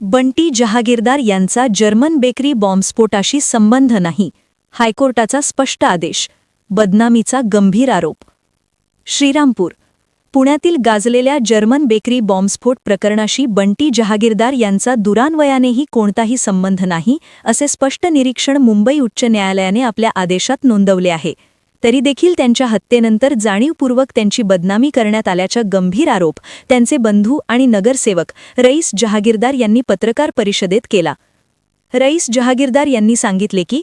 बंटी जहागीरदार यांचा German bakery बॉम्बस्फोटाशी संबंध नाही हायकोर्टाचा स्पष्ट आदेश बदनामीचा गंभीर आरोप. श्रीरामपूर पुण्यातील गाजलेल्या जर्मन बेकरी बॉम्बस्फोट प्रकरणाशी बंटी जहागीरदार यांचा दुरान्वयानेही कोणताही संबंध नाही असे स्पष्ट निरीक्षण मुंबई उच्च न्यायालयाने आपल्या आदेशात नोंदवले आहे. तरी देखील त्यांच्या हत्येनंतर जाणीवपूर्वक त्यांची बदनामी करण्यात आल्याचा गंभीर आरोप त्यांचे बंधू आणि नगरसेवक रईस जहागीरदार यांनी पत्रकार परिषदेत केला. रईस जहागीरदार यांनी सांगितले की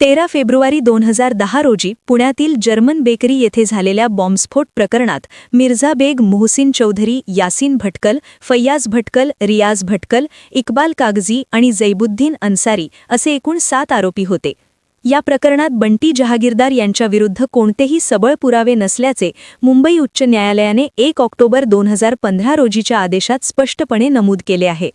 तेरा फेब्रुवारी दोन हजार दहा रोजी पुण्यातील जर्मन बेकरी येथे झालेल्या बॉम्बस्फोट प्रकरणात मिर्झा बेग मोहसिन चौधरी यासिन भटकल फैयाज भटकल रियाज भटकल इक्बाल कागजी आणि जैबुद्दीन अन्सारी असे एकूण सात आरोपी होते. या प्रकरणात बंटी जहागीरदार यांच्याविरुद्ध कोणतेही सबळ पुरावे नसल्याचे मुंबई उच्च न्यायालयाने एक ऑक्टोबर दोन हजार पंधरा रोजीच्या आदेशात स्पष्टपणे नमूद केले आहे.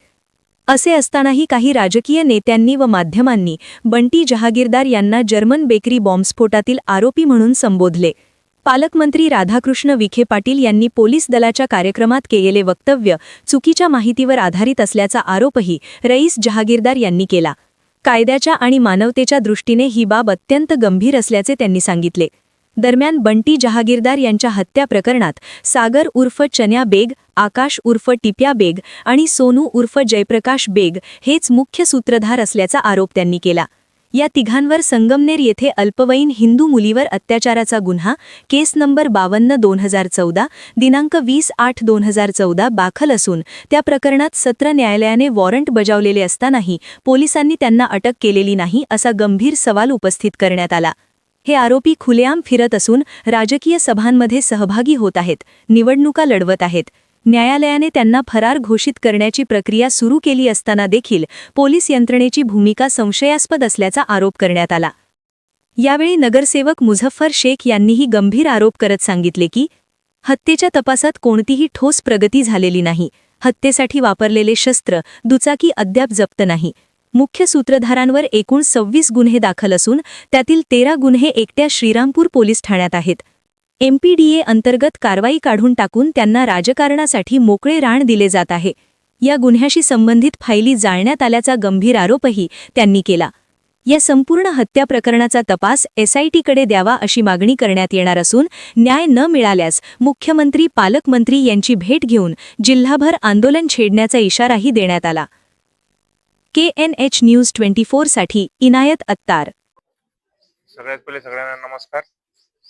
असे असतानाही काही राजकीय नेत्यांनी व माध्यमांनी बंटी जहागीरदार यांना जर्मन बेकरी बॉम्बस्फोटातील आरोपी म्हणून संबोधले. पालकमंत्री राधाकृष्ण विखे पाटील यांनी पोलीस दलाच्या कार्यक्रमात केलेले वक्तव्य चुकीच्या माहितीवर आधारित असल्याचा आरोपही रईस जहागीरदार यांनी केला. कायद्याच्या आणि मानवतेच्या दृष्टीने ही बाब अत्यंत गंभीर असल्याचे त्यांनी सांगितले. दरम्यान बंटी जहागीरदार यांच्या हत्या प्रकरणात सागर उर्फ चन्या बेग आकाश उर्फ टिप्या बेग आणि सोनू उर्फ जयप्रकाश बेग हेच मुख्य सूत्रधार असल्याचा आरोप त्यांनी केला. या तिघांवर संगमनेर येथे अल्पवयीन हिंदू मुलीवर अत्याचाराचा गुन्हा केस नंबर बावन्न दोन हजार चौदा दिनांक वीस आठ दोन हजार चौदा दाखल असून त्या प्रकरणात सत्र न्यायालयाने वॉरंट बजावलेले असतानाही पोलिसांनी त्यांना अटक केलेली नाही असा गंभीर सवाल उपस्थित करण्यात आला. हे आरोपी खुलेआम फिरत असून राजकीय सभांमध्ये सहभागी होत आहेत निवडणुका लढवत आहेत. न्यायालयाने त्यांना फरार घोषित करण्याची प्रक्रिया सुरू केली असताना देखील पोलीस यंत्रणेची भूमिका संशयास्पद असल्याचा आरोप करण्यात आला. यावेळी नगरसेवक मुझफ्फर शेख यांनीही गंभीर आरोप करत सांगितले की हत्येच्या तपासात कोणतीही ठोस प्रगती झालेली नाही. हत्येसाठी वापरलेले शस्त्र दुचाकी अद्याप जप्त नाही. मुख्य सूत्रधारांवर एकूण सव्वीस गुन्हे दाखल असून त्यातील तेरा गुन्हे एकट्या श्रीरामपूर पोलीस ठाण्यात आहेत. एमपीडीए अंतर्गत कारवाई काढून टाकून त्यांना राजकारणासाठी मोकळे राण दिले जात आहे. या गुन्ह्याशी संबंधित फायली जाळण्यात आल्याचा गंभीर आरोपही त्यांनी केला. या संपूर्ण हत्या प्रकरणाचा तपास एसआयटीकडे द्यावा अशी मागणी करण्यात येणार असून न्याय न मिळाल्यास मुख्यमंत्री पालकमंत्री यांची भेट घेऊन जिल्हाभर आंदोलन छेडण्याचा इशाराही देण्यात आला. K N H news twenty फोरसाठी Inayat Attar. सगळ्यात पहिले सगळ्यांना नमस्कार.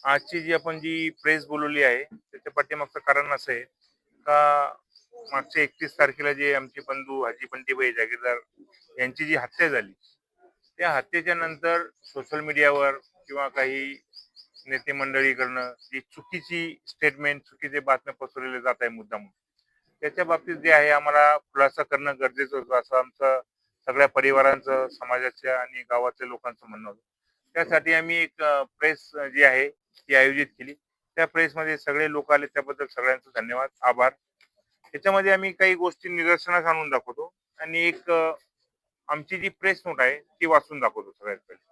आजची जी आपण जी प्रेस बोलवली आहे त्याच्या पाठीमागचं कारण असं आहे का मागच्या एकतीस तारखेला जे आमचे बंधू हाजी बंटीबाई जागीरदार यांची जी हत्या झाली त्या हत्येच्या नंतर सोशल मीडियावर किंवा काही नेते मंडळीकडनं जी चुकीची स्टेटमेंट चुकीचे बातम्या पसरवले जात आहे मुद्दा म्हणून त्याच्या बाबतीत जे आहे आम्हाला खुलासा करणं गरजेचं होतं असं आमचं सगळ्या परिवारांचं समाजाच्या आणि गावातल्या लोकांचं म्हणणं होतं. त्यासाठी आम्ही एक प्रेस जी आहे ती आयोजित केली. त्या प्रेसमध्ये सगळे लोक आले त्याबद्दल सगळ्यांचं धन्यवाद आभार. त्याच्यामध्ये आम्ही काही गोष्टी निदर्शनास आणून दाखवतो आणि एक आमची जी प्रेस नोट आहे ती वाचून दाखवतो सगळ्यात पहिले.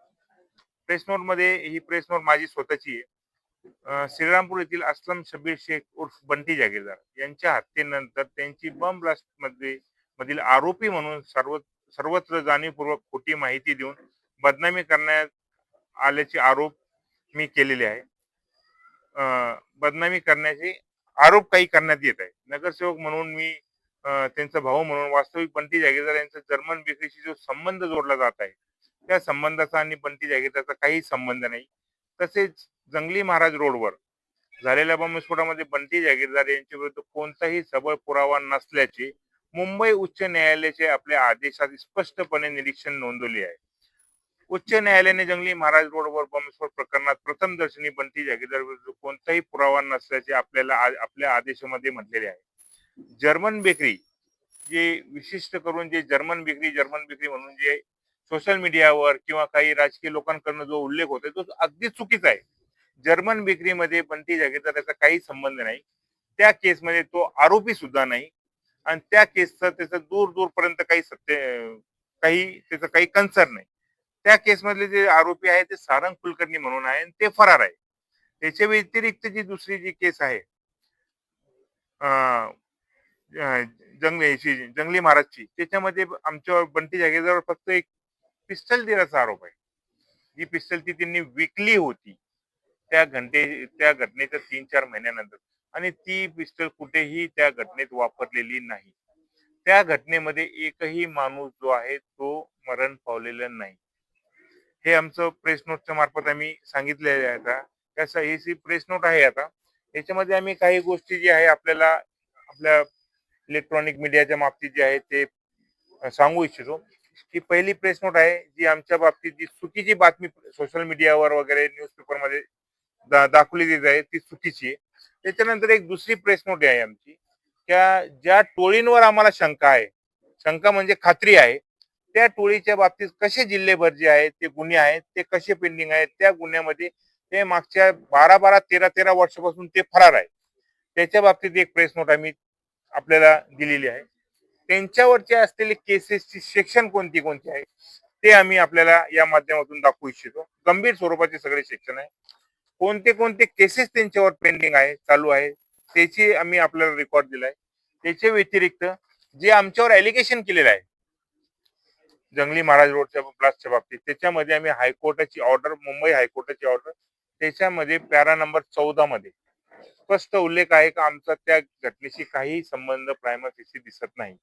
प्रेस नोटमध्ये ही प्रेस नोट माझी स्वतःची आहे. श्रीरामपूर येथील असलम शबीर शेख उर्फ बंटी जागीरदार यांच्या हत्येनंतर त्यांची बम ब्लास्टमध्ये मधील आरोपी म्हणून सर्व सर्वत्र जाणीवपूर्वक खोटी माहिती देऊन बदनामी करण्यात आल्याचे आरोप मी केलेले आहे. बदनामी करण्याचे आरोप काही करण्यात येत आहे नगरसेवक म्हणून मी त्यांचा भाऊ म्हणून वास्तविक बंटी जागीरदार यांचा जर्मन बेकरीशी जो संबंध जोडला जात आहे त्या संबंधाचा आणि बंटी जागीरदारचा काही संबंध नाही. तसेच जंगली महाराज रोडवर झालेल्या बॉम्बस्फोटामध्ये बंटी जागीरदार यांच्या विरुद्ध कोणताही सबळ पुरावा नसल्याचे मुंबई उच्च न्यायालयाचे आपल्या आदेशात स्पष्टपणे निरीक्षण नोंदवले आहे. उच्च न्यायालयाने जंगली महाराज रोडवर बॉम्बस्फोट प्रकरणात प्रथम दर्शनी बंटी जागीरदार विरुद्ध कोणताही पुरावा नसल्याचे आपल्याला आपल्या आदेशामध्ये म्हटलेले आहे. जर्मन बेकरी जे विशिष्ट करून जे जर्मन बेकरी जर्मन बेकरी म्हणून जे सोशल मीडियावर किंवा काही राजकीय लोकांकडनं जो उल्लेख होतोय तो अगदी चुकीचा आहे. जर्मन बेकरीमध्ये बंटी त्याचा काही संबंध नाही. त्या केसमध्ये तो आरोपी सुद्धा नाही. आणि त्या केसचं त्याचं दूर दूरपर्यंत काही सत्य काही त्याचं काही कन्सर्न नाही. त्या केसमधले जे आरोपी आहे ते सारंग कुलकर्णी म्हणून आहे आणि ते फरार आहे. त्याच्या व्यतिरिक्त जी दुसरी जी केस आहे जंगली जंगली महाराजची त्याच्यामध्ये आमच्या बंटी जागेजवळ फक्त एक पिस्टल दिल्याचा आरोप आहे. जी पिस्टल ती त्यांनी विकली होती. त्या घंटे त्या घटनेच्या तीन चार महिन्यानंतर. आणि ती पिस्टल कुठेही त्या घटनेत वापरलेली नाही. त्या घटनेमध्ये एकही माणूस जो आहे तो मरण पावलेला नाही. हे आमचं प्रेस नोटच्या मार्फत आम्ही सांगितलेले आहे आता. कसं सी प्रेस नोट आहे आता याच्यामध्ये आम्ही काही गोष्टी जी आहे आपल्याला आपल्या इलेक्ट्रॉनिक मीडियाच्या बाबतीत जे आहे ते सांगू इच्छितो. ही पहिली प्रेस नोट आहे जी आमच्या बाबतीत जी चुकीची बातमी सोशल मीडियावर वगैरे न्यूजपेपरमध्ये दा- दाखवली गेली आहे ती चुकीची आहे. त्याच्यानंतर एक दुसरी प्रेस नोट आहे आमची. त्या ज्या टोळींवर आम्हाला शंका आहे. शंका म्हणजे खात्री आहे. त्या टोळीच्या बाबतीत कसे जिल्हेभर जे आहेत ते गुन्हे आहेत ते कसे पेंडिंग आहेत त्या गुन्ह्यामध्ये ते मागच्या बारा बारा तेरा तेरा वर्षापासून ते फरार आहे त्याच्या बाबतीत एक प्रेस नोट आम्ही आपल्याला दिलेली आहे. त्यांच्यावरचे असलेले केसेसची सेक्शन कोणती कोणती आहे ते आम्ही आपल्याला या माध्यमातून दाखवू इच्छितो. गंभीर स्वरूपाचे सगळे सेक्शन आहे. कोणते कोणते केसेस त्यांच्यावर पेंडिंग आहे चालू आहे त्याची आम्ही आपल्याला रेकॉर्ड दिलाय. त्याच्या व्यतिरिक्त जे आमच्यावर ॲलिगेशन केलेलं आहे जंगली महाराज रोडच्या ब्लास्टच्या बाबतीत. त्याच्यामध्ये आम्ही हायकोर्टाची ऑर्डर मुंबई हायकोर्टाची ऑर्डर त्याच्यामध्ये पॅरा नंबर चौदा मध्ये. स्पष्ट उल्लेख आहे का? आमचा त्या घटनेशी काही संबंध प्रायमरी दिसत नाही.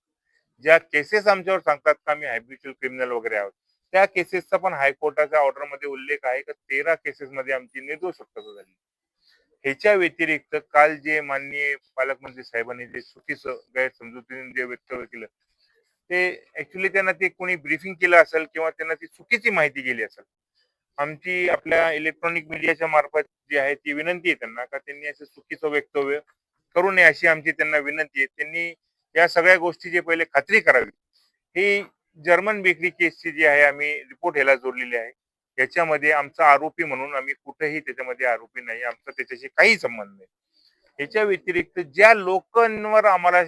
ज्या केसेस आमच्यावर सांगतात का आम्ही हॅबिच्युअल क्रिमिनल वगैरे आहोत त्या केसेसचा पण हायकोर्टाच्या ऑर्डरमध्ये उल्लेख आहे का? तेरा केसेस मध्ये आमची निर्दोष शक्यता झाली. ह्याच्या व्यतिरिक्त काल जे माननीय पालकमंत्री साहेबांनी जे चुकीचं गैरसमजुतीने जे व्यक्त केलं ते ऍक्च्युली त्यांना ते कोणी ब्रीफिंग केलं असेल किंवा त्यांना ती चुकीची माहिती गेली असेल. आमची आपल्या इलेक्ट्रॉनिक मीडियाच्या मार्फत जी आहे ती विनंती आहे त्यांना का त्यांनी असं चुकीचं वक्तव्य करू नये अशी आमची त्यांना विनंती आहे. त्यांनी या सगळ्या गोष्टीची पहिले खात्री करावी. ही जर्मन बेकरी केसची जी आहे आम्ही रिपोर्ट ह्याला जोडलेली आहे. याच्यामध्ये आमचा आरोपी म्हणून आम्ही कुठेही त्याच्यामध्ये आरोपी नाही. आमचा त्याच्याशी काही संबंध नाही. याच्या व्यतिरिक्त ज्या लोकांवर आम्हाला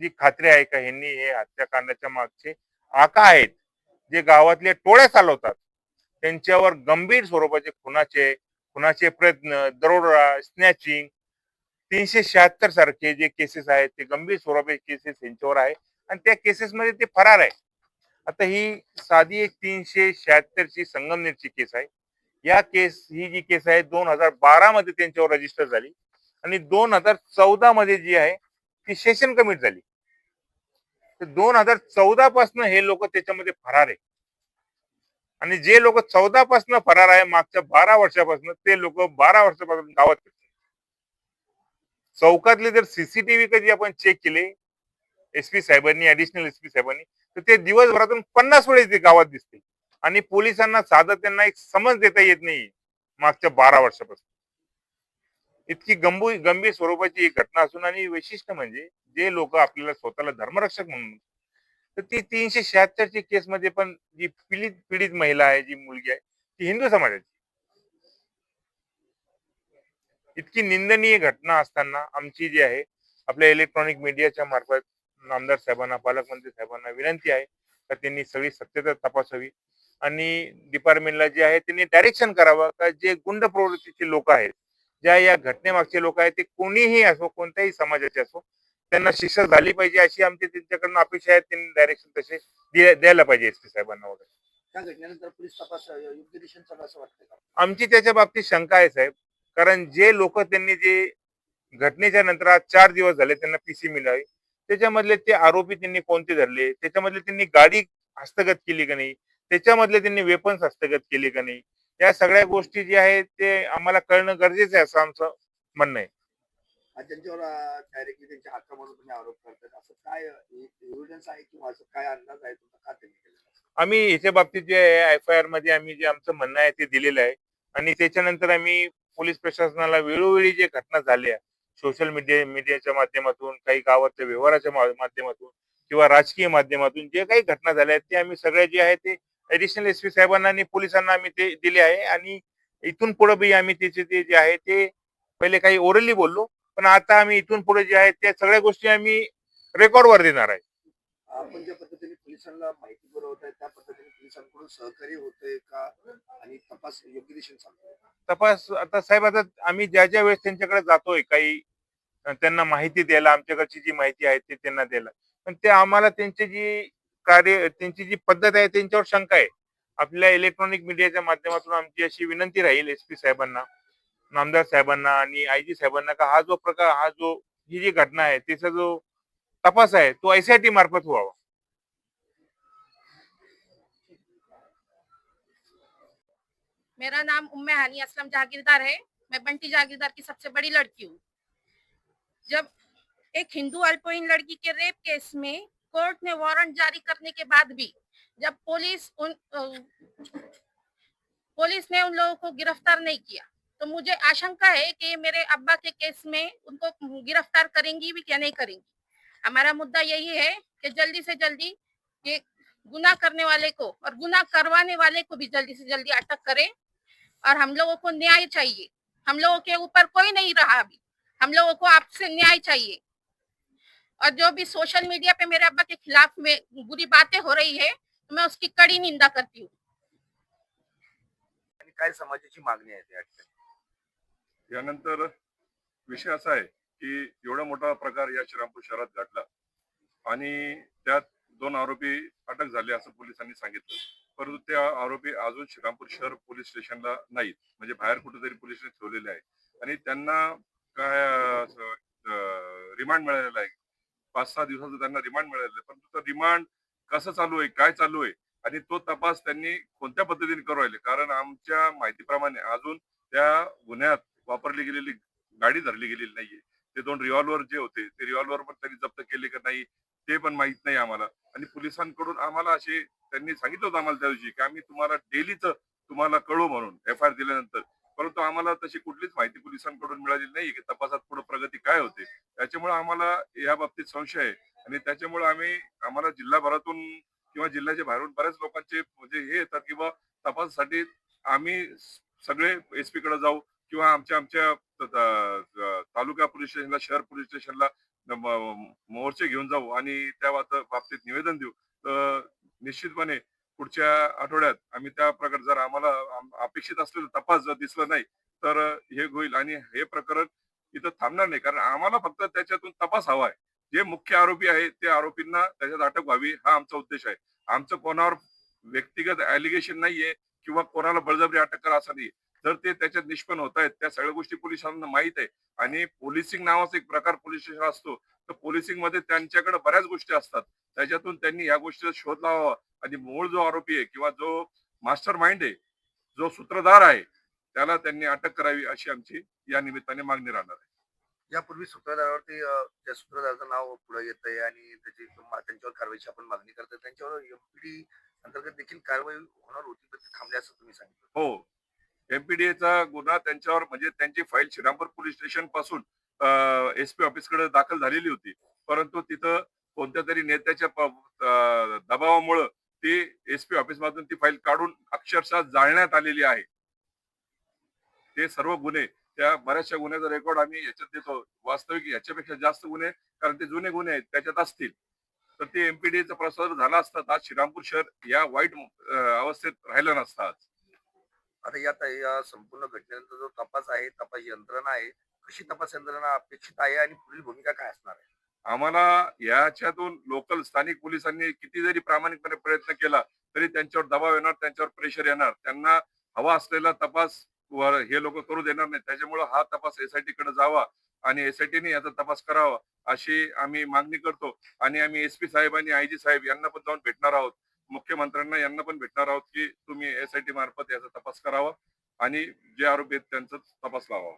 जी खात्री आहे का ह्यांनी हे हत्याकांडाच्या मागचे आका आहेत जे गावातले टोळ्या चालवतात त्यांच्यावर गंभीर स्वरूपाचे खुनाचे खुनाचे प्रयत्न दरोडा स्नॅचिंग तीनशे शहात्तर सारखे जे केसेस आहेत ते गंभीर स्वरूपाचे केसेस यांच्यावर आहे आणि त्या केसेस मध्ये ते फरार आहे. आता ही साधी एक तीनशे शहात्तर ची संगमनेरची केस आहे. या केस ही जी केस आहे दोन हजार बारा मध्ये त्यांच्यावर रजिस्टर झाली आणि दोन हजार चौदा मध्ये जी आहे ती सेशन कमिट झाली. तर दोन हजार चौदा पासून हे लोक त्याच्यामध्ये फरार आहे. आणि जे लोक चौदा पासून फरार आहे मागच्या बारा वर्षापासून ते लोक बारा वर्षापासून गावात चौकातले जर सीसीटीव्ही कधी आपण चेक केले एसपी साहेबांनी ऍडिशनल एस पी साहेबांनी तर ते दिवसभरातून पन्नास वेळेस ते गावात दिसते आणि पोलिसांना साधं त्यांना एक समज देता येत नाही मागच्या बारा वर्षापासून. इतकी गंभीर गंभीर स्वरूपाची एक घटना असून आणि वैशिष्ट्य म्हणजे जे लोक आपल्याला स्वतःला धर्मरक्षक म्हणून तर ती तीनशे शहात्तरची केस मध्ये पण जी पीडित पीडित महिला आहे जी मुलगी आहे ती हिंदू समाजाची. इतकी निंदनीय घटना असताना आमची जी आहे आपल्या इलेक्ट्रॉनिक मीडियाच्या मार्फत आमदार साहेबांना पालकमंत्री साहेबांना विनंती आहे का त्यांनी सगळी सत्यता तपासावी आणि डिपार्टमेंटला जे आहे त्यांनी डायरेक्शन करावं का जे गुंड प्रवृत्तीचे लोक आहेत ज्या या घटनेमागचे लोक आहेत ते कोणीही असो कोणत्याही समाजाचे असो त्यांना शिक्षा झाली पाहिजे अशी आमची त्यांच्याकडनं अपेक्षा आहे. त्यांनी डायरेक्शन तसे द्या- द्यायला पाहिजे एस पी साहेबांना वगैरे. आमची त्याच्या बाबतीत शंका आहे साहेब. कारण जे लोक त्यांनी जे घटनेच्या नंतर आज चार दिवस झाले त्यांना पीसी मिळावी. त्याच्यामधले ते आरोपी त्यांनी कोणते धरले? त्याच्यामधले त्यांनी गाडी हस्तगत केली का नाही? त्याच्यामधले त्यांनी वेपन्स हस्तगत केले का नाही? या सगळ्या गोष्टी जे आहेत ते आम्हाला कळणं गरजेचं आहे असं आमचं म्हणणं आहे. त्यांच्यावर डायरेक्टली त्यांच्या हक्क म्हणून तुम्ही आरोप करतात असं काय एव्हिडन्स आहे किंवा असं काय अंदाज आहे तुमचा? का आम्ही याच्या बाबतीत जे एफ आय आरमध्ये आम्ही जे आमचं म्हणणं आहे ते दिलेलं आहे. आणि त्याच्यानंतर आम्ही पोलीस प्रशासनाला वेळोवेळी जे घटना झाल्या सोशल मीडिया मीडियाच्या माध्यमातून काही गावातल्या व्यवहाराच्या माध्यमातून किंवा राजकीय माध्यमातून जे काही घटना झाल्या आहेत ते आम्ही सगळ्या जे आहे ते ऍडिशनल एस पी साहेबांना आणि पोलिसांना आम्ही ते दिले आहे आणि इथून पुढे बी आम्ही त्याचे ते जे आहे ते पहिले काही ओरली बोललो पण आता आम्ही इथून पुढे जे आहे त्या सगळ्या गोष्टी आम्ही रेकॉर्डवर देणार आहे. आपण ज्या पद्धतीने पोलिसांना माहिती पुरवत आहे त्या पद्धतीने पोलिसांकडून सहकार्य होतंय का? आणि तपास योग्य दिशेने चालतोय तपास आता साहेब आता आम्ही ज्या ज्या वेळेस त्यांच्याकडे जातोय काही त्यांना माहिती द्यायला आमच्याकडची जी माहिती आहे ते त्यांना द्यायला. पण ते आम्हाला त्यांची जी कार्य, त्यांची जी पद्धत आहे, त्यांच्यावर शंका आहे. आपल्या इलेक्ट्रॉनिक मीडियाच्या माध्यमातून आमची अशी विनंती राहील एस पी साहेबांना, नामदार साहेबांना आणि आय जी साहेबांना का हा जो प्रकार, हा जो ही जी घटना आहे, तिचा जो तपास आहे तो आयसीआयटी मार्फत व्हावा. मेरा नाम उम्मे हानी, असलम जागीरदार है। मैं बंटी जागीरदार की सबसे बड़ी लड़की हूँ। जब एक हिंदू अल्पवयीन लड़की के रेप केस में कोर्ट ने वारंट जारी करने के बाद भी जब पुलिस उन पुलिस ने उन लोगों को गिरफ़्तार नहीं किया तो मुझे आशंका है कि मेरे अब्बा के केस में उनको गिरफ़्तार करेंगी भी क्या नहीं करेंगी। हमारा मुद्दा यही है कि जल्दी से जल्दी ये गुनाह करने वाले को और गुना करवाने वाले को भी जल्दी से जल्दी अटक करें और हम लोगों को न्याय चाहिए। हम लोगों के ऊपर कोई नहीं रहा अभी। हम लोगों को आपसे न्याय चाहिए। और जो भी सोशल मीडिया पे मेरे अब्बा के खिलाफ में बुरी बातें हो रही है तो मैं उसकी कड़ी निंदा करती हूँ। आणि काय समाजाची मागणी आहे ठिकाणी यानंतर विषय असा आहे की एवढा मोठा प्रकार या श्रीरामपूर शहरात घडला आणि त्यात दोन आरोपी अटक झाले असं पोलिसांनी सांगितलं. परंतु त्या आरोपी अजून श्रीरामपूर शहर पोलीस स्टेशनला नाहीत. म्हणजे बाहेर कुठेतरी पोलिसांनी ठेवलेले आहे. आणि त्यांना काय रिमांड मिळालेला आहे. पाच सहा दिवसाचं त्यांना रिमांड मिळालं परंतु तो रिमांड कसं चालू आहे काय चालू आहे आणि तो तपास त्यांनी कोणत्या पद्धतीने करू राहिले? कारण आमच्या माहितीप्रमाणे अजून त्या गुन्ह्यात वापरली गेलेली गाडी धरली गेलेली नाहीये. ते दोन रिव्हॉल्वर जे होते ते रिव्हॉल्वर पण त्यांनी जप्त केले का नाही ते पण माहीत नाही आम्हाला. आणि पोलिसांकडून आम्हाला असे त्यांनी सांगितलं होतं आम्हाला त्या दिवशी की आम्ही तुम्हाला डेलीच तुम्हाला कळू म्हणून एफ आय आर दिल्यानंतर. परंतु आम्हाला तशी कुठलीच माहिती पोलिसांकडून मिळालेली नाही की तपासात पुढे प्रगती काय होते. त्याच्यामुळे आम्हाला या बाबतीत संशय आहे. आणि त्याच्यामुळे आम्ही आम्हाला जिल्हाभरातून किंवा जिल्ह्याच्या बाहेरून बऱ्याच लोकांचे म्हणजे हे येतात किंवा तपासासाठी आम्ही सगळे एस पी कडे जाऊ किंवा आमच्या आमच्या तालुका पोलीस स्टेशनला शहर पोलीस स्टेशनला मोर्चे घेऊन जाऊ आणि त्या बाबतीत निवेदन देऊ. तर निश्चितपणे पुढच्या आठवड्यात आम्ही त्या प्रकार जर आम्हाला अपेक्षित असलेलं तपास जर दिसला नाही तर हे होईल. आणि हे प्रकरण इथं थांबणार नाही. कारण आम्हाला फक्त त्याच्यातून तपास हवा आहे जे मुख्य आरोपी आहे ते आरोपींना त्याच्यात अटक व्हावी हा आमचा उद्देश आहे. आमचं कोणावर व्यक्तिगत ऍलिगेशन नाहीये किंवा कोणाला बळजबरी अटक करा असं नाही तर ते त्याच्यात निष्पन्न होत आहेत त्या सगळ्या गोष्टी पोलिसांना माहीत आहे. आणि पोलिसिंग नावाचा एक प्रकार पोलीस स्टेशन असतो. तर पोलिसिंगमध्ये त्यांच्याकडे बऱ्याच गोष्टी असतात. त्याच्यातून त्यांनी या गोष्टीचा शोध लावावा. आणि मूळ जो आरोपी आहे किंवा जो मास्टर माइंड आहे जो सूत्रधार आहे त्याला त्यांनी अटक करावी अशी आमची या निमित्ताने मागणी राहणार आहे. यापूर्वी सूत्रधारावरती त्या सूत्रधाराचं नाव पुढे येत आहे आणि त्याची त्यांच्यावर कारवाईची आपण मागणी करतोय त्यांच्यावर एमपीडी अंतर्गत देखील कारवाई होणार होती पण ती थांबली असं तुम्ही सांगितलं. हो. एमपीडीएचा गुन्हा त्यांच्यावर म्हणजे त्यांची फाईल श्रीरामपूर पोलीस स्टेशनपासून एस पी ऑफिसकडे दाखल झालेली होती. परंतु तिथं कोणत्या तरी नेत्याच्या दबावामुळं ती एस पी ऑफिस मधून ती फाईल काढून अक्षरशः जाळण्यात आलेली आहे. ते सर्व गुन्हे त्या बऱ्याचशा गुन्ह्याचा रेकॉर्ड आम्ही याच्यात देतो. वास्तविक याच्यापेक्षा जास्त गुन्हे कारण ते जुने गुन्हे आहेत त्याच्यात असतील. तर ते एमपीडीचा प्रसार झाला असता आज श्रीरामपूर शहर या वाईट अवस्थेत राहिलं नसतं आज. आता या या संपूर्ण घटनेनंतर जो तपास आहे तपास यंत्रणा आहे कशी तपास यंत्रणा अपेक्षित आहे आणि पुढील भूमिका काय असणार आहे? आम्हाला याच्यातून लोकल स्थानिक पोलिसांनी किती जरी प्रामाणिकपणे प्रयत्न केला तरी त्यांच्यावर दबाव येणार त्यांच्यावर प्रेशर येणार. त्यांना हवा असलेला तपास वर हे लोक करू देणार नाही त्याच्यामुळे हा तपास एसआयटी कडे जावा आणि एसआयटीने याचा तपास करावा अशी आम्ही मागणी करतो. आणि आम्ही एस पी साहेब आणि आयजी साहेब यांना पण जाऊन भेटणार आहोत. मुख्यमंत्र्यांना यांना पण भेटणार आहोत की तुम्ही एसआयटी मार्फत याचा तपास करावा आणि जे आरोपी आहेत त्यांचा तपास लावावा.